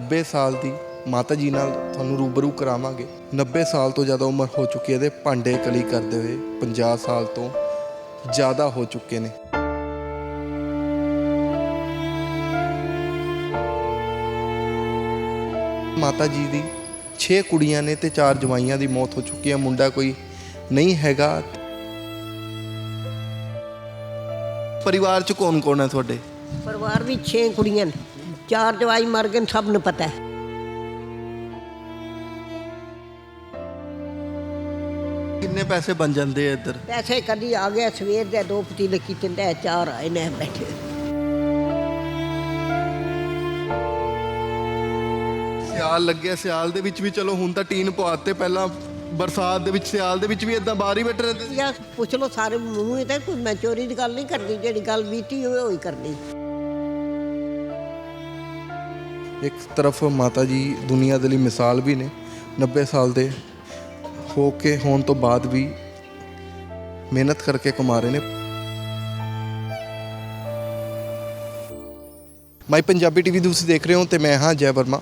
90 ਸਾਲ ਦੀ ਮਾਤਾ ਜੀ ਨਾਲ ਤੁਹਾਨੂੰ ਰੂਬਰੂ ਕਰਾਵਾਂਗੇ। 90 ਸਾਲ ਤੋਂ ਜ਼ਿਆਦਾ ਉਮਰ ਹੋ ਚੁੱਕੀ ਹੈ ਤੇ ਭਾਂਡੇ ਕਲੀ ਕਰਦੇ ਹੋਏ 50 ਸਾਲ ਤੋਂ ਜ਼ਿਆਦਾ ਹੋ ਚੁੱਕੇ ਨੇ। ਮਾਤਾ ਜੀ ਦੀ 6 ਕੁੜੀਆਂ ਨੇ ਤੇ 4 ਜਵਾਈਆਂ ਦੀ ਮੌਤ ਹੋ ਚੁੱਕੀ ਹੈ, ਮੁੰਡਾ ਕੋਈ ਨਹੀਂ ਹੈਗਾ। ਪਰਿਵਾਰ ਚ ਕੌਣ ਕੌਣ ਹੈ ਤੁਹਾਡੇ? ਪਰਿਵਾਰ ਵੀ 6 ਕੁੜੀਆਂ ਨੇ। ਚਾਰ ਜਵਾਈ ਮਰ ਗਏ ਸਭ ਨੂੰ ਪਤਾ ਹੈ। ਕਿੰਨੇ ਪੈਸੇ ਬਣ ਜਾਂਦੇ ਆ ਇੱਧਰ? ਪੈਸੇ ਕਦੀ ਆ ਗਏ ਸਵੇਰ ਦੇ ਦੋ ਪਤੀਲੇ ਕੀਤੇ ਨੇ ਚਾਰ ਆਏ ਨੇ ਬੈਠੇ। ਸਿਆਲ ਲੱਗਿਆ ਸਿਆਲ ਦੇ ਵਿੱਚ ਵੀ ਚਲੋ ਹੁਣ ਤਾਂ ਟੀਨ ਪਵਾਤੇ ਪਹਿਲਾਂ ਬਰਸਾਤ ਦੇ ਵਿੱਚ ਸਿਆਲ ਦੇ ਵਿੱਚ ਵੀ ਇਦਾਂ ਬਾਹਰ ਹੀ ਬੈਠੇ ਰਹਿੰਦੇ ਸੀ। ਪੁੱਛ ਲੋ ਸਾਰੇ ਮੂੰਹ ਤੇ ਕੋਈ ਮੈਂ ਚੋਰੀ ਦੀ ਗੱਲ ਨਹੀਂ ਕਰਦੀ ਜਿਹੜੀ ਗੱਲ ਬੀਤੀ ਹੋਵੇ ਉਹੀ ਕਰਦੀ। ਇੱਕ ਤਰਫ ਮਾਤਾ ਜੀ ਦੁਨੀਆ ਦੇ ਲਈ ਮਿਸਾਲ ਵੀ ਨੇ 90 ਸਾਲ ਦੇ ਹੋ ਕੇ ਹੋਣ ਤੋਂ ਬਾਅਦ ਵੀ ਮਿਹਨਤ ਕਰਕੇ ਕਮਾ ਰਹੇ ਨੇ। ਮਾਈ ਪੰਜਾਬੀ ਟੀਵੀ ਤੁਸੀਂ ਦੇਖ ਰਹੇ ਹੋ ਤੇ ਮੈਂ ਹਾਂ ਜੈ ਵਰਮਾ।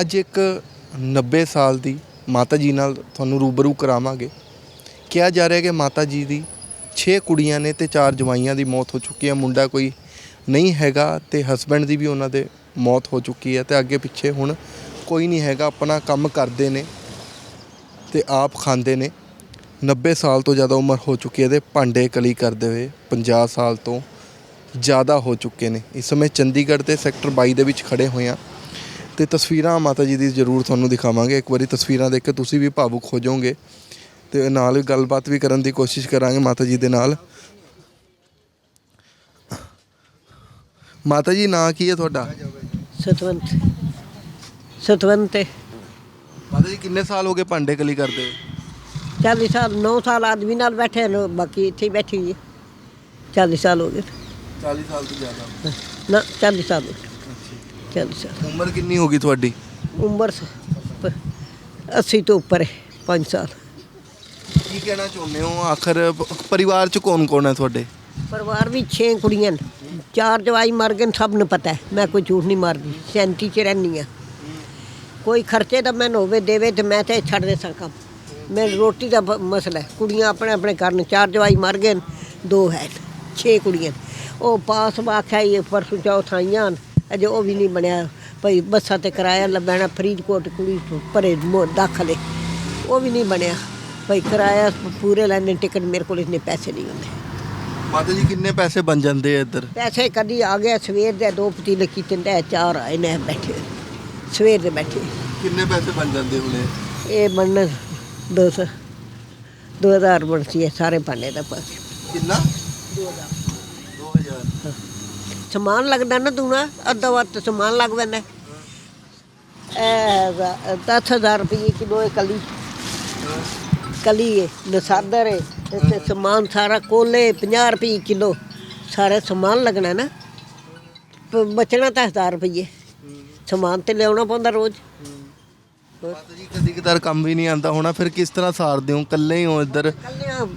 ਅੱਜ ਇੱਕ 90 ਸਾਲ ਦੀ ਮਾਤਾ ਜੀ ਨਾਲ ਤੁਹਾਨੂੰ ਰੂਬਰੂ ਕਰਾਵਾਂਗੇ। ਕਿਹਾ ਜਾ ਰਿਹਾ ਕਿ ਮਾਤਾ ਜੀ ਦੀ 6 ਕੁੜੀਆਂ ਨੇ ਤੇ 4 ਜਵਾਈਆਂ ਦੀ ਮੌਤ ਹੋ ਚੁੱਕੀ ਹੈ। ਮੁੰਡਾ ਕੋਈ ਨਹੀਂ ਹੈਗਾ ਅਤੇ ਹਸਬੈਂਡ ਦੀ ਵੀ ਉਹਨਾਂ ਦੇ ਮੌਤ ਹੋ ਚੁੱਕੀ ਹੈ ਅਤੇ ਅੱਗੇ ਪਿੱਛੇ ਹੁਣ ਕੋਈ ਨਹੀਂ ਹੈਗਾ, ਆਪਣਾ ਕੰਮ ਕਰਦੇ ਨੇ ਅਤੇ ਆਪ ਖਾਂਦੇ ਨੇ। 90 ਸਾਲ ਤੋਂ ਜ਼ਿਆਦਾ ਉਮਰ ਹੋ ਚੁੱਕੀ ਹੈ ਅਤੇ ਭਾਂਡੇ ਕਲੀ ਕਰਦੇ ਹੋਏ 50 ਸਾਲ ਤੋਂ ਜ਼ਿਆਦਾ ਹੋ ਚੁੱਕੇ ਨੇ। ਇਸ ਸਮੇਂ ਚੰਡੀਗੜ੍ਹ ਦੇ ਸੈਕਟਰ 22 ਦੇ ਵਿੱਚ ਖੜੇ ਹੋਏ ਹਾਂ ਤੇ ਤਸਵੀਰਾਂ ਮਾਤਾ ਜੀ ਦੀ ਜ਼ਰੂਰ ਤੁਹਾਨੂੰ ਦਿਖਾਵਾਂਗੇ। ਇੱਕ ਵਾਰੀ ਤਸਵੀਰਾਂ ਦੇਖ ਕੇ ਤੁਸੀਂ ਵੀ ਭਾਵੁਕ ਹੋ ਜਾਓਗੇ ਤੇ ਨਾਲ ਗੱਲਬਾਤ ਵੀ ਕਰਨ ਦੀ ਕੋਸ਼ਿਸ਼ ਕਰਾਂਗੇ ਮਾਤਾ ਜੀ ਦੇ ਨਾਲ। ਮਾਤਾ ਜੀ ਨਾਂ ਕੀ ਹੈ ਤੁਹਾਡਾ? ਸਤਵੰਤ। ਸਤਵੰਤ। ਮਾਤਾ ਜੀ ਕਿੰਨੇ ਸਾਲ ਹੋ ਗਏ ਭਾਂਡੇ ਕਲੀ ਕਰਦੇ ਹੋ 40 ਸਾਲ 9 ਸਾਲ ਆਦਮੀ ਨਾਲ ਬੈਠੇ ਨੇ ਬਾਕੀ ਇੱਥੇ ਹੀ ਬੈਠੀ ਜੀ 40 ਸਾਲ ਹੋ ਗਏ। 40 ਸਾਲ ਤੋਂ ਜ਼ਿਆਦਾ। ਨਾ 40 ਸਾਲ ਹੋ ਗਏ। 40 ਸਾਲ। ਉਮਰ ਕਿੰਨੀ ਹੋ ਗਈ ਤੁਹਾਡੀ? ਉਮਰ ਸ- ਪ- 80 ਤੋਂ ਉੱਪਰ ਹੈ 5 ਸਾਲ। ਕੀ ਕਹਿਣਾ ਚਾਹੁੰਦੇ ਹੋ? ਆਖਰ ਪ- ਪਰਿਵਾਰ ਚ ਕੌਣ ਕੌਣ ਹੈ ਤੁਹਾਡੇ? ਪਰਿਵਾਰ ਵੀ 6 ਕੁੜੀਆਂ ਨੇ। ਚਾਰ ਜਵਾਈ ਮਰ ਗਏ ਨੇ, ਸਭ ਨੂੰ ਪਤਾ ਹੈ। ਮੈਂ ਕੋਈ ਝੂਠ ਨਹੀਂ ਮਾਰਦੀ ਸੈਂਤੀ ਚ ਰਹਿੰਦੀ ਆ ਕੋਈ ਖਰਚੇ ਦਾ ਮੈਨੂੰ ਹੋਵੇ ਦੇਵੇ ਤੇ ਮੈਂ ਤੇ ਛੱਡ ਦੇ ਸਕਾਂ ਮੈਂ ਰੋਟੀ ਦਾ ਬ- ਮਸਲਾ ਹੈ। ਕੁੜੀਆਂ ਆਪਣੇ ਆਪਣੇ ਕਰਨ ਚਾਰ ਜਵਾਈ ਮਰ ਗਏ ਨੇ, ਦੋ ਹੈ ਛੇ ਕੁੜੀਆਂ। ਉਹ ਪਾਸ ਵਾਖਿਆ ਇਹ ਪਰਸੋਂ ਚੌਥ ਆਈਆਂ ਹਨ, ਅਜੇ ਉਹ ਵੀ ਨਹੀਂ ਬਣਿਆ। ਭਈ ਬੱਸਾਂ ਤੇ ਕਿਰਾਇਆ ਲੱਭਣਾ ਫਰੀਦਕੋਟ ਕੁੜੀ ਤੋਂ ਪਰੇ ਮੋ- ਦਾਖਲੇ ਉਹ ਵੀ ਨਹੀਂ ਬਣਿਆ। ਭਈ ਕਿਰਾਇਆ ਪੂਰੇ ਲੈਣੇ ਟਿਕਟ ਮੇਰੇ ਕੋਲ ਇਤਨੇ ਪੈਸੇ ਨਹੀਂ ਹੁੰਦੇ। ਮਾਤਾ ਜੀ ਕਿੰਨੇ ਪੈਸੇ ਬਣ ਜਾਂਦੇ ਆ ਇੱਧਰ? ਪੈਸੇ ਕਦੀ ਆ ਗਏ ਸਵੇਰ ਦੇ ਦੋ ਪਤੀਲੇ ਕੀਤੇ ਨੇ ਚਾਰ ਆਏ ਨੇ ਬੈਠੇ। ਸਵੇਰ ਦੇ ਬੈਠੇ। ਕਿੰਨੇ ਪੈਸੇ ਬਣ ਜਾਂਦੇ ਹੁਣੇ ਇਹ? ਸੌ ਦੋ ਹਜ਼ਾਰ ਬਣਦੀ ਹੈ ਸਾਰੇ ਪਾਣੇ ਦਾ ਪਾਸੇ ਕਿੰਨਾ? 2000 ਸਮਾਨ ਲੱਗਦਾ ਨਾ ਦੂਣਾ ਅੱਧਾ ਵੱਧ ਸਮਾਨ ਲੱਗ ਪੈਂਦਾ। ਇਹ 10000 ਰੁਪਏ ਕਿਲੋ ਹੈ ਕਲੀ। ਕਲੀ ਹੈ ਨਸਾਦਰ ਹੈ ਤੇ ਸਮਾਨ ਸਾਰਾ ਕੋਲੇ 50 ਰੁਪਏ ਕਿਲੋ ਸਾਰਾ ਸਮਾਨ ਲੱਗਣਾ ਨਾ। ਪ- ਬਚਣਾ ਤਾਂ 1000 ਰੁਪਏ ਸਮਾਨ ਤੇ ਲਿਆਉਣਾ ਪੈਂਦਾ ਰੋਜ਼। ਮਾਤਾ ਜੀ ਕਦੀ ਕਦਾਰ ਕੰਮ ਵੀ ਨਹੀਂ ਆਂਦਾ ਹੋਣਾ ਫਿਰ ਕਿਸ ਤਰ੍ਹਾਂ ਸਾਰਦੇ ਹੋ ਇਕੱਲੇ ਹੀ ਹੋ ਇੱਧਰ?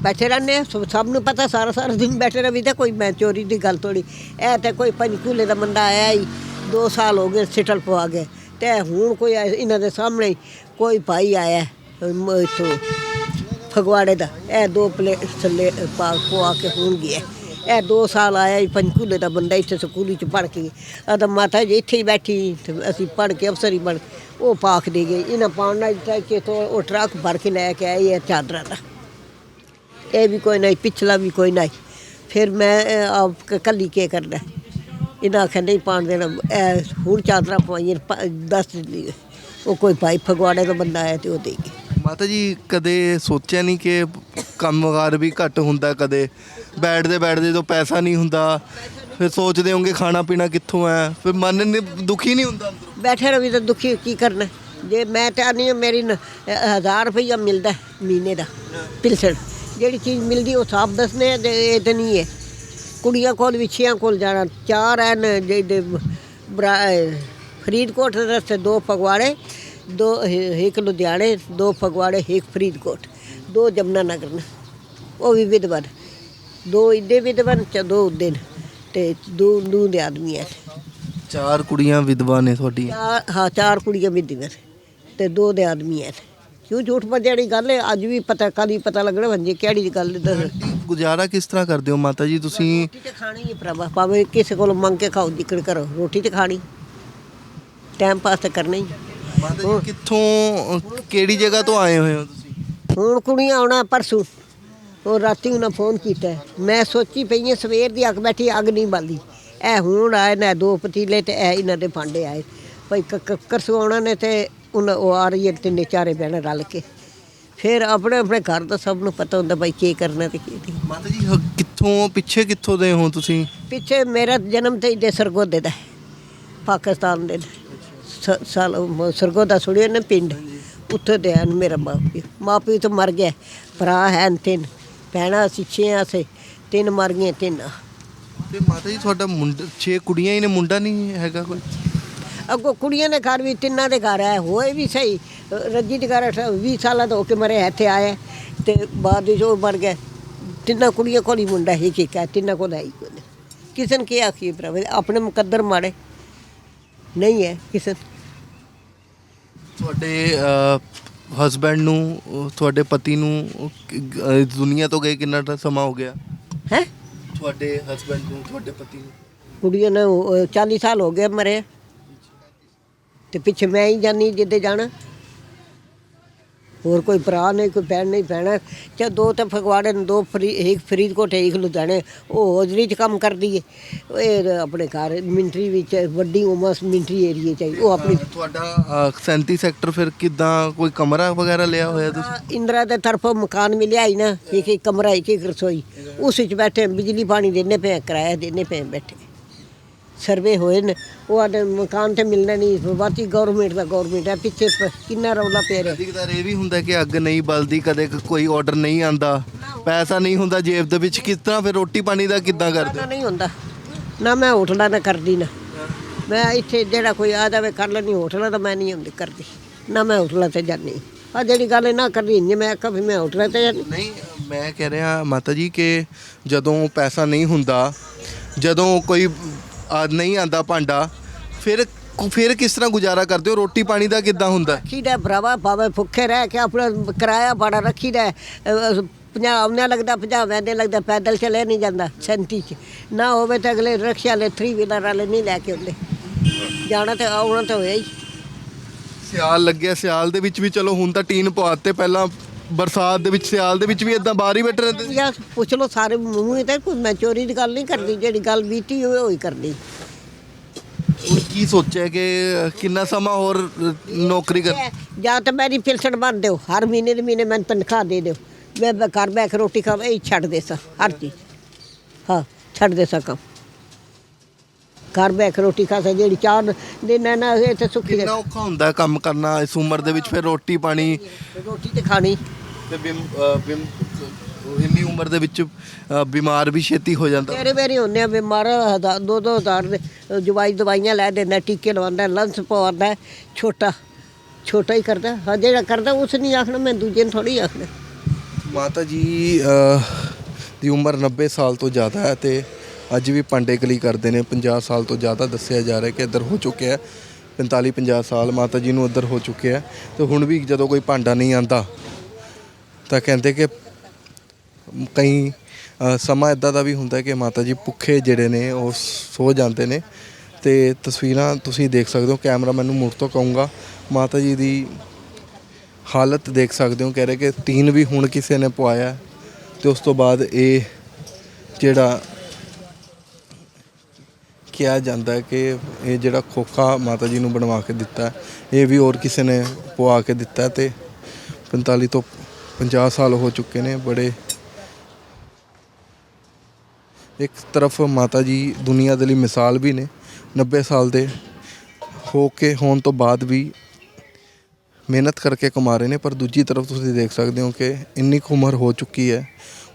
ਬੈਠੇ ਰਹਿੰਦੇ ਸਭ ਸਭ ਨੂੰ ਪਤਾ ਸਾਰਾ ਸਾਰਾ ਦਿਨ ਬੈਠੇ ਰਹੀ ਤਾਂ ਕੋਈ ਮੈਂ ਚੋਰੀ ਦੀ ਗੱਲ ਥੋੜੀ ਇਹ ਤੇ ਕੋਈ ਪੰਜਕੂਲੇ ਦਾ ਮੁੰਡਾ ਆਇਆ ਹੀ 2 ਸਾਲ ਹੋ ਗਏ ਸਿਟਲ ਪਵਾ ਗਏ ਤੇ ਹੁਣ ਕੋਈ ਆਇਆ- ਇਹਨਾਂ ਦੇ ਸਾਹਮਣੇ ਹੀ ਕੋਈ ਭਾਈ ਆਇਆ ਇੱਥੋਂ। ਫਗਵਾੜੇ ਦਾ। ਇਹ ਦੋ ਪਲੇਟ ਥੱਲੇ ਪਾ ਪਵਾ ਕੇ ਹੁਣ ਗਿਆ ਇਹ 2 ਸਾਲ ਆਇਆ ਹੀ ਪੰਚਕੂਲੇ ਦਾ ਬੰਦਾ ਇੱਥੇ ਸਕੂਲ ਵਿੱਚ ਪੜ੍ਹ ਕੇ। ਆ ਤਾਂ ਮਾਤਾ ਜੀ ਇੱਥੇ ਹੀ ਬੈਠੀ ਤੇ ਅਸੀਂ ਪੜ੍ਹ ਕੇ ਅਫਸਰ ਹੀ ਬਣ ਉਹ ਪਾਖ ਦੇ ਗਏ। ਇਹਨਾਂ ਪਾਉਣ ਨਾਲ ਦਿੱਤਾ ਕਿ ਤੋਂ ਉਹ ਟਰੱਕ ਭਰ ਕੇ ਲੈ ਕੇ ਆਏ ਇਹ ਚਾਦਰਾਂ ਦਾ। ਇਹ ਵੀ ਕੋਈ ਨਹੀਂ, ਪਿਛਲਾ ਵੀ ਕੋਈ ਨਹੀਂ। ਫਿਰ ਮੈਂ ਆਪ ਕੱਲੀ ਕੀ ਕਰਨਾ। ਇਹਨਾਂ ਆਖਿਆ, ਨਹੀਂ ਪਾਣ ਦੇਣਾ। ਇਹ ਹੁਣ ਚਾਦਰਾਂ ਪਵਾਈਆਂ, ਪ- ਦੱਸ ਦਿੰਦੀ ਉਹ ਕੋਈ ਭਾਈ ਫਗਵਾੜੇ ਦਾ ਬੰਦਾ ਆਇਆ ਤੇ ਉਹ ਦੇ ਗਏ। ਮਾਤਾ ਜੀ, ਕਦੇ ਸੋਚਿਆ ਨਹੀਂ ਕਿ ਕੰਮਕਾਰ ਵੀ ਘੱਟ ਹੁੰਦਾ ਕਦੇ? ਬੈਠਦੇ ਬੈਠਦੇ ਜਦੋਂ ਪੈਸਾ ਨਹੀਂ ਹੁੰਦਾ। ਫਿਰ ਸੋਚਦੇ ਹੋਗੇ ਖਾਣਾ ਪੀਣਾ ਕਿੱਥੋਂ ਹੈ? ਫਿਰ ਮਨ ਨੇ, ਦੁਖੀ ਨਹੀਂ ਹੁੰਦਾ ਅੰਦਰੋਂ? ਬੈਠੇ ਰਵੀ ਤਾਂ ਦੁਖੀ ਕੀ ਕਰਨਾ? ਜੇ ਮੈਂ ਤਾਂ ਨਹੀਂ ਮੇਰੀ ਨ- ਹਜ਼ਾਰ ਰੁਪਈਆ ਮਿਲਦਾ ਮਹੀਨੇ ਦਾ, ਪਿਲਸਣ। ਜਿਹੜੀ ਚੀਜ਼ ਮਿਲਦੀ ਉਹ ਸਾਫ਼ ਦੱਸਨੇ ਆ ਤੇ ਇਹ ਤਾਂ ਨਹੀਂ ਹੈ। ਕੁੜੀਆਂ ਕੋਲ ਵੀ ਕੋਲ ਜਾਣਾ, ਚਾਰ ਐਨ, ਜਿਹੜੇ ਫਰੀਦਕੋਟ ਰਸਤੇ ਦੋ ਫਗਵਾੜੇ ਦੋ ਇੱਕ ਲੁਧਿਆਣੇ ਦੋ ਫਗਵਾੜੇ ਇੱਕ ਫਰੀਦਕੋਟ ਦੋ ਜਮਨਾ ਨਗਰ ਨੇ। ਉਹ ਵੀ ਵਿਧਵਾ ਨੇ। ਦੋ ਇੱਦੇ ਵਿਧਵਾ ਨੇ ਚ ਦੋ ਉੱਦੇ ਨੇ ਤੇ ਦੋ ਦੋ ਦੇ ਆਦਮੀ ਹੈ ਚਾਰ ਕੁੜੀਆਂ ਵਿਧਵਾ ਨੇ ਤੁਹਾਡੀਆਂ? ਚਾਰ ਹਾਂ ਚਾਰ ਕੁੜੀਆਂ ਵਿਧੀਆਂ ਨੇ ਤੇ ਦੋ ਦੇ ਆਦਮੀ ਐ। ਕਿਉਂ ਝੂਠ ਬੋਲਦੇ ਜਿਹੜੀ ਗੱਲ ਹੈ ਅੱਜ ਵੀ ਪਤਾ ਕਦੀ ਪਤਾ ਲੱਗਣਾ ਵੰਜੇ ਕਿਹੜੀ ਗੱਲ ਦੱਸ ਗੁਜ਼ਾਰਾ ਕਿਸ ਤਰ੍ਹਾਂ ਕਰਦੇ ਹੋ ਮਾਤਾ ਜੀ ਤੁਸੀਂ? ਰੋਟੀ ਤੇ ਖਾਣੀ ਹੈ ਭਰਾਵਾ ਭਾਵੇਂ ਕਿਸੇ ਕੋਲ ਮੰਗ ਕੇ ਖਾਓ ਜਿੱਕੜ ਕਰੋ ਰੋਟੀ ਤੇ ਖਾਣੀ। ਟਾਈਮ ਪਾਸ ਤੇ ਕਰਨਾ ਹੀ। ਮਾਤਾ ਜੀ ਕਿੱਥੋਂ ਕਿਹੜੀ ਜਗ੍ਹਾ ਤੋਂ ਆਏ ਹੋਏ ਹੋ ਤੁਸੀਂ? ਹੁਣ ਕੁੜੀਆਂ ਆਉਣਾ ਪਰਸੋਂ। ਉਹ ਰਾਤੀ ਉਹਨਾਂ ਫੋਨ ਕੀਤਾ। ਮੈਂ ਸੋਚੀ ਪਈ ਹਾਂ ਸਵੇਰ ਦੀ ਅੱਗ ਬੈਠੀ ਅੱਗ ਨਹੀਂ ਬਾਲੀ। ਇਹ ਹੁਣ ਆਏ ਨੇ ਦੋ ਪਤੀਲੇ ਤੇ ਇਹ ਇਹਨਾਂ ਦੇ ਭਾਂਡੇ ਆਏ। ਭਾਈ ਕਰਸੋਂ ਆਉਣਾ ਨੇ ਤੇ ਉਹਨਾਂ ਉਹ ਆ ਰਹੀ ਹੈ ਤਿੰਨੇ ਚਾਰੇ ਬਹਿਣ ਰਲ ਕੇ। ਫਿਰ ਆਪਣੇ ਆਪਣੇ ਘਰ ਦਾ ਸਭ ਨੂੰ ਪਤਾ ਹੁੰਦਾ ਭਾਈ ਕੀ ਕਰਨਾ ਤੇ ਕੀ ਨਹੀਂ। ਮਾਤਾ ਜੀ ਹ- ਕਿੱਥੋਂ ਪਿੱਛੇ ਕਿੱਥੋਂ ਦੇ ਹੋ ਤੁਸੀਂ? ਪਿੱਛੇ ਮੇਰਾ ਜਨਮ ਤੇ ਦੇ ਸਰਗੋਦੇ ਦਾ ਹੈ, ਪਾਕਿਸਤਾਨ ਦੇ ਸ- ਸਾਲ ਉਹ ਸਰਗੋਦਾ ਸੁਣਿਆ ਨਾ ਪਿੰਡ ਉੱਥੇ ਦੇ ਹਨ ਮੇਰਾ ਮਾਪੀ ਮਾਪੀ ਤਾਂ ਮਰ ਗਿਆ ਭਰਾ ਹੈ ਤਿੰਨ ਭੈਣਾਂ ਅਸੀਂ ਛੇ ਆ ਸੇ ਤਿੰਨ ਮਰ ਗਈਆਂ ਤਿੰਨ। ਤੇ ਮਾਤਾ ਜੀ ਤੁਹਾਡਾ ਮੁੰਡਾ ਛੇ ਕੁੜੀਆਂ ਹੀ ਨੇ ਮੁੰਡਾ ਨਹੀਂ ਹੈਗਾ ਕੋਈ? ਅੱਗੋਂ ਕੁੜੀਆਂ ਦੇ ਘਰ ਵੀ ਤਿੰਨਾਂ ਦੇ ਘਰ ਆਏ ਹੋਏ ਵੀ ਸਹੀ ਰੱਜੀ ਦੇ ਘਰ 20 ਸਾਲਾਂ ਤੋਂ ਹੋ ਕੇ ਮਰੇ ਇੱਥੇ ਆਏ ਤੇ ਬਾਅਦ ਵਿੱਚ ਉਹ ਮਰ ਗਏ ਤਿੰਨਾਂ ਕੁੜੀਆਂ ਕੋਲ ਹੀ ਮੁੰਡਾ ਹੀ ਕੀ ਕਹੇ ਤਿੰਨਾਂ ਕੋਲ ਹੈ ਹੀ ਕੋਈ ਨਹੀਂ। ਕਿਸੇ ਨੇ ਕੀ ਆਖੀ ਭਰਾ ਆਪਣੇ ਮੁਕੱਦਰ ਮਾੜੇ। ਨਹੀਂ ਹੈ ਕਿਸੇ। ਤੁਹਾਡੇ ਹਸਬੈਂਡ ਨੂੰ ਅਹ, ਤੁਹਾਡੇ ਪਤੀ ਨੂੰ ਅਹ, ਕਿ- ਅਹ, ਦੁਨੀਆ ਤੋਂ ਗਏ ਕਿੰਨਾ ਟ- ਸਮਾਂ ਹੋ ਗਿਆ? ਹੈਂ? ਤੁਹਾਡੇ ਹਸਬੈਂਡ ਨੂੰ ਤੁਹਾਡੇ ਪਤੀ ਨੂੰ। ਕੁੜੀਆਂ ਨੇ ਉਹ 40 ਸਾਲ ਹੋ ਗਏ ਮਰੇ। ਤੇ ਪਿੱਛੇ ਮੈਂ ਹੀ ਜਾਨੀ ਜਿੱਦੇ ਜਾਣਾ। ਹੋਰ ਕੋਈ ਭਰਾ ਨਹੀਂ ਕੋਈ ਭੈਣ ਨਹੀਂ ਭੈਣਾ। ਤੇ ਦੋ ਤੇ ਫਗਵਾੜੇ ਨੇ ਦੋ ਫਰੀ ਇੱਕ ਫਰੀਦਕੋਟ ਹੈ ਇੱਕ ਲੁਧਿਆਣੇ। ਉਹ ਹੋਜਰੀ ਚ ਕੰਮ ਕਰਦੀ ਹੈ ਇਹ ਆਪਣੇ ਘਰ ਮਿੰਟਰੀ ਵਿੱਚ ਵੱਡੀ ਉਮਰ ਮਿੰਟਰੀ ਏਰੀਏ ਚ ਹੈ। ਉਹ ਆਪਣੀ ਤੁਹਾਡਾ ਅਹ, 37 ਸੈਕਟਰ ਫਿਰ ਕਿਦਾਂ ਕੋਈ ਕਮਰਾ ਵਗੈਰਾ ਲਿਆ ਹੋਇਆ ਤੁਸੀਂ? ਇੰਦਰਾ ਦੇ ਤਰਫੋਂ ਮਕਾਨ ਮਿਲਿਆ ਹੀ ਨਾ ਇੱਕ ਇੱਕ ਕਮਰਾ ਇੱਕ ਇੱਕ ਰਸੋਈ। ਉਸ ਵਿੱਚ ਬੈਠੇ ਬਿਜਲੀ ਪਾਣੀ ਦੇਣੇ ਪਏ ਕਿਰਾਇਆ ਦੇਣੇ ਪਏ ਬੈਠੇ। ਸਰਵੇ ਹੋਏ ਨੇ। ਉਹ ਆਦੇ ਮਕਾਨ ਤੇ ਮਿਲਣਾ ਨਹੀਂ। ਬਾਤੀ ਗਵਰਨਮੈਂਟ ਦਾ ਗਵਰਨਮੈਂਟ ਹੈ। ਪਿੱਛੇ ਪ- ਕਿੰਨਾ ਰੌਲਾ ਪੈ ਰਿਹਾ। ਕਦੀ ਕਦਾਰ ਇਹ ਵੀ ਹੁੰਦਾ ਕਿ ਅੱਗ ਨਹੀਂ ਬਲਦੀ ਕਦੇ ਕ- ਕੋਈ ਆਰਡਰ ਨਹੀਂ ਆਂਦਾ। ਪੈਸਾ ਨਹੀਂ ਹੁੰਦਾ ਜੇਬ ਦੇ ਵਿੱਚ। ਕਿਸ ਤਰ੍ਹਾਂ ਫਿਰ ਰੋਟੀ ਪਾਣੀ ਦਾ ਕਿੱਦਾਂ ਕਰਦੇ? ਨਾ ਨਹੀਂ ਹੁੰਦਾ। ਨਾ ਮੈਂ ਹੋਟਲਾਂ ਦਾ ਕਰਦੀ ਨਾ। ਮੈਂ ਇੱਥੇ ਜਿਹੜਾ ਕੋਈ ਆ ਜਾਵੇ ਕਰ ਲੈਣੀ ਹੋਟਲਾਂ ਦਾ ਮੈਂ ਨਹੀਂ ਹੁੰਦੀ ਕਰਦੀ। ਨਾ ਮੈਂ ਹੋਟਲਾਂ ਤੇ ਜਾਂਦੀ। ਆ ਜਿਹੜੀ ਗੱਲ ਨਾ ਕਰਦੀ ਇੰਨੀ ਮੈਂ ਆਖਾਂ ਵੀ ਮੈਂ ਹੋਟਲਾਂ ਤੇ ਜਾਂਦੀ। ਨਹੀਂ ਮੈਂ ਕਹਿ ਰਿਹਾ ਮਾਤਾ ਜੀ ਕਿ ਜਦੋਂ ਪੈਸਾ ਨਹੀਂ ਹੁੰਦਾ ਜਦੋਂ ਕੋਈ ਆ ਨਹੀਂ ਆਂਦਾ ਭਾਂਡਾ ਫਿਰ ਫਿਰ ਕਿਸ ਤਰ੍ਹਾਂ ਗੁਜ਼ਾਰਾ ਕਰਦੇ ਹੋ? ਰੋਟੀ ਪਾਣੀ ਦਾ ਕਿੱਦਾਂ ਹੁੰਦਾ? ਰੱਖੀਦਾ ਭਰਾਵਾ ਭਾਵੇਂ ਭੁੱਖੇ ਰਹਿ ਕੇ ਆਪਣਾ ਕਿਰਾਇਆ ਬੜਾ ਰੱਖੀਦਾ ਪੰਜਾਹ ਆਉਣਾ ਲੱਗਦਾ ਪੰਜਾਹ ਵੈਦੇ ਲੱਗਦਾ ਪੈਦਲ ਚਲੇ ਨਹੀਂ ਜਾਂਦਾ ਸੈਂਤੀ ਚ। ਨਾ ਹੋਵੇ ਤਾਂ ਅਗਲੇ ਰਕਸ਼ਾ ਵਾਲੇ 3 ਵੀਲਰ ਵਾਲੇ ਨਹੀਂ ਲੈ ਕੇ ਆਉਂਦੇ। ਜਾਣਾ ਤੇ ਆਉਣਾ ਤਾਂ ਹੋਇਆ ਹੀ। ਸਿਆਲ ਲੱਗਿਆ ਸਿਆਲ ਦੇ ਵਿੱਚ ਵੀ ਚਲੋ ਹੁਣ ਤਾਂ ਟੀਨ ਪਵਾਤੇ ਪਹਿਲਾਂ ਬਰਸਾਤ ਦੇ ਵਿੱਚ ਸਿਆਲ ਦੇ ਵਿੱਚ ਵੀ ਇਦਾਂ ਬਾਹਰ ਹੀ ਬੈਠੇ ਰਹਿੰਦੇ। ਯਾ ਪੁੱਛ ਲੋ ਸਾਰੇ ਮੂੰਹ ਤੇ ਕੋਈ ਮੈਂ ਚੋਰੀ ਦੀ ਗੱਲ ਨਹੀਂ ਕਰਦੀ ਜਿਹੜੀ ਗੱਲ ਬੀਤੀ ਹੋਵੇ ਉਹ ਕਰਦੀ। ਹੁਣ ਕੀ ਸੋਚਿਆ ਕਿ ਕਿੰਨਾ ਸਮਾਂ ਹੋਰ ਨੌਕਰੀ ਕਰ ਜਾਂ ਤਾਂ ਮੇਰੀ ਪਿਲਸਣ ਬੰਦ ਦਿਓ ਹਰ ਮਹੀਨੇ ਦੇ ਮਹੀਨੇ ਮੈਨੂੰ ਤਨਖਾਹ ਦੇ ਦਿਓ। ਮੈਂ ਘਰ ਬੈਠ ਕੇ ਰੋਟੀ ਖਾਵਾਂ ਇਹ ਛੱਡ ਦੇ ਸਾਂ ਹਰ ਚੀਜ਼। ਹਾਂ ਛੱਡ ਦੇ ਸਾਂ ਕੰਮ। ਘਰ ਬੈਠ ਕੇ ਰੋਟੀ ਖਾ ਸਾਂ ਜਿਹੜੀ ਚਾਰ ਦਿਨ ਹੈ ਨਾ ਤੇ ਸੁੱਖੀ ਕਿੰਨਾ ਔਖਾ ਹੁੰਦਾ ਕੰਮ ਕਰਨਾ ਇਸ ਉਮਰ ਦੇ ਵਿੱਚ ਫਿਰ ਰੋਟੀ ਪਾਣੀ। ਰੋਟੀ ਤੇ ਖਾਣੀ। ਤੇ ਬਿਮ ਬਿਮ ਇੰਨੀ ਉਮਰ ਦੇ ਵਿੱਚ ਬਿਮਾਰ ਵੀ ਛੇਤੀ ਹੋ ਜਾਂਦਾ। ਤੇਰੇ ਵੇਰੇ ਹੁੰਨੇ ਆ ਬਿਮਾਰ ਦੋ ਦੋ ਹਜ਼ਾਰ ਦੇ ਜਵਾਈ ਦਵਾਈਆਂ ਲੈ ਦਿੰਦਾ ਟੀਕੇ ਲਵਾਉਂਦਾ ਲੰਸ ਪਵਾਉਂਦਾ ਛੋਟਾ ਛੋਟਾ ਹੀ ਕਰਦਾ। ਹਾਂ ਜਿਹੜਾ ਕਰਦਾ ਉਸ ਨਹੀਂ ਆਖਣਾ ਮੈਂ ਦੂਜੇ ਨੂੰ ਥੋੜੀ ਆਖਣਾ। ਮਾਤਾ ਜੀ ਦੀ ਉਮਰ 90 ਸਾਲ ਤੋਂ ਜ਼ਿਆਦਾ ਹੈ ਤੇ ਅੱਜ ਵੀ ਪਾਂਡੇ ਕਲੀ ਕਰਦੇ ਨੇ। 50 ਸਾਲ ਤੋਂ ਜ਼ਿਆਦਾ ਦੱਸਿਆ ਜਾ ਰਿਹਾ ਕਿ ਇੱਧਰ ਹੋ ਚੁੱਕਿਆ ਹੈ। 45 50 ਸਾਲ ਮਾਤਾ ਜੀ ਨੂੰ ਇੱਧਰ ਹੋ ਚੁੱਕਿਆ ਹੈ। ਤੇ ਹੁਣ ਵੀ ਜਦੋਂ ਕੋਈ ਭਾਂਡਾ ਨਹੀਂ ਆਂਦਾ, ਤਾਂ ਕਹਿੰਦੇ ਕਿ ਕਈ ਸਮਾਂ ਇਦਾਂ ਦਾ ਵੀ ਹੁੰਦਾ ਕਿ ਮਾਤਾ ਜੀ ਭੁੱਖੇ ਜਿਹੜੇ ਨੇ, ਉਹ ਸੋ ਜਾਂਦੇ ਨੇ। ਤੇ ਤਸਵੀਰਾਂ ਤੁਸੀਂ ਦੇਖ ਸਕਦੇ ਹੋ ਕੈਮਰਾ ਮੈਨੂੰ ਮੁੜ ਤੋਂ ਕਹੂੰਗਾ। ਮਾਤਾ ਜੀ ਦੀ ਹਾਲਤ ਦੇਖ ਸਕਦੇ ਹੋ, ਕਹਿ ਰਹੇ ਕਿ ਤੀਨ ਵੀ ਹੁਣ ਕਿਸੇ ਨੇ ਪਵਾਇਆ। ਤੇ ਉਸ ਤੋਂ ਬਾਅਦ ਇਹ ਜਿਹੜਾ ਕਿਹਾ ਜਾਂਦਾ ਕਿ ਇਹ ਜਿਹੜਾ ਖੋਖਾ ਮਾਤਾ ਜੀ ਨੂੰ ਬਣਵਾ ਕੇ ਦਿੱਤਾ ਇਹ ਵੀ ਹੋਰ ਕਿਸੇ ਨੇ ਪਵਾ ਕੇ ਦਿੱਤਾ ਹੈ ਤੇ 45 ਤੋਂ 50 ਸਾਲ ਹੋ ਚੁੱਕੇ ਨੇ ਬੜੇ। ਇੱਕ ਤਰਫ ਮਾਤਾ ਜੀ ਦੁਨੀਆ ਦੇ ਲਈ ਮਿਸਾਲ ਵੀ ਨੇ 90 ਸਾਲ ਦੇ ਹੋ ਕੇ ਹੋਣ ਤੋਂ ਬਾਅਦ ਵੀ ਮਿਹਨਤ ਕਰਕੇ ਕਮਾ ਰਹੇ ਨੇ, ਪਰ ਦੂਜੀ ਤਰਫ ਤੁਸੀਂ ਦੇਖ ਸਕਦੇ ਹੋ ਕਿ ਇੰਨੀ ਕੁ ਉਮਰ ਹੋ ਚੁੱਕੀ ਹੈ,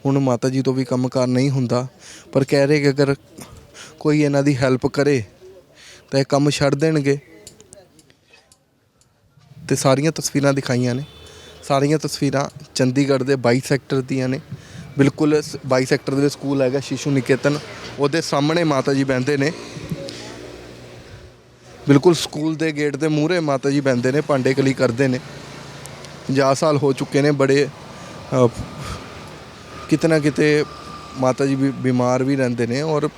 ਹੁਣ ਮਾਤਾ ਜੀ ਤੋਂ ਵੀ ਕੰਮਕਾਰ ਨਹੀਂ ਹੁੰਦਾ, ਪਰ ਕਹਿ ਰਹੇ ਕਿ ਅਗਰ ਕੋਈ ਇਹਨਾਂ ਦੀ ਹੈਲਪ ਕਰੇ ਤਾਂ ਇਹ ਕੰਮ ਛੱਡ ਦੇਣਗੇ। ਤੇ ਸਾਰੀਆਂ ਤਸਵੀਰਾਂ ਦਿਖਾਈਆਂ ਨੇ। ਸਾਰੀਆਂ ਤਸਵੀਰਾਂ ਚੰਡੀਗੜ੍ਹ ਦੇ 22 ਸੈਕਟਰ ਦੀਆਂ ਨੇ। ਬਿਲਕੁਲ ਸ- 22 ਸੈਕਟਰ ਦੇ ਸਕੂਲ ਹੈਗਾ ਸ਼ਿਸ਼ੂ ਨਿਕੇਤਨ। ਉਹਦੇ ਸਾਹਮਣੇ ਮਾਤਾ ਜੀ ਬਹਿੰਦੇ ਨੇ। ਬਿਲਕੁਲ ਸਕੂਲ ਦੇ ਗੇਟ ਦੇ ਮੂਹਰੇ ਮਾਤਾ ਜੀ ਬੈੰਦੇ ਨੇ ਭਾਂਡੇ ਕਲੀ ਕਰਦੇ ਨੇ। 50 ਸਾਲ ਹੋ ਚੁੱਕੇ ਨੇ ਬੜੇ ਅ, ਕਿਤੇ ਨਾ ਕਿਤੇ ਮਾਤਾ ਜੀ ਵੀ ਬਿਮਾਰ ਵੀ ਰਹਿੰਦੇ ਨੇ ਔਰ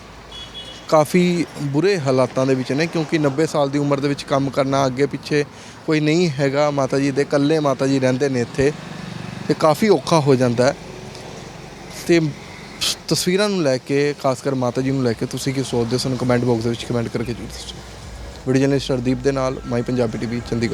ਕਾਫੀ ਬੁਰੇ ਹਾਲਾਤਾਂ ਦੇ ਵਿੱਚ ਨੇ, ਕਿਉਂਕਿ 90 ਸਾਲ ਦੀ ਉਮਰ ਦੇ ਵਿੱਚ ਕੰਮ ਕਰਨਾ ਅੱਗੇ ਪਿੱਛੇ ਕੋਈ ਨਹੀਂ ਹੈਗਾ। ਮਾਤਾ ਜੀ ਦੇ ਇਕੱਲੇ ਮਾਤਾ ਜੀ ਰਹਿੰਦੇ ਨੇ ਇੱਥੇ ਤੇ ਕਾਫੀ ਔਖਾ ਹੋ ਜਾਂਦਾ ਹੈ। ਤੇ ਤਸਵੀਰਾਂ ਨੂੰ ਲੈ ਕੇ, ਖਾਸ ਕਰ ਮਾਤਾ ਜੀ ਨੂੰ ਲੈ ਕੇ ਤੁਸੀਂ ਕੀ ਸੋਚਦੇ ਹੋ? ਸਾਨੂੰ ਕਮੈਂਟ ਬਾਕਸ ਦੇ ਵਿੱਚ ਕਮੈਂਟ ਕਰਕੇ ਜ਼ਰੂਰ ਦੱਸੋ। ਵੀਡੀਓ ਜਰਨਲਿਸਟ ਹਰਦੀਪ ਦੇ ਨਾਲ, ਮਾਈ ਪੰਜਾਬੀ ਟੀਵੀ ਚੰਡੀਗੜ੍ਹ।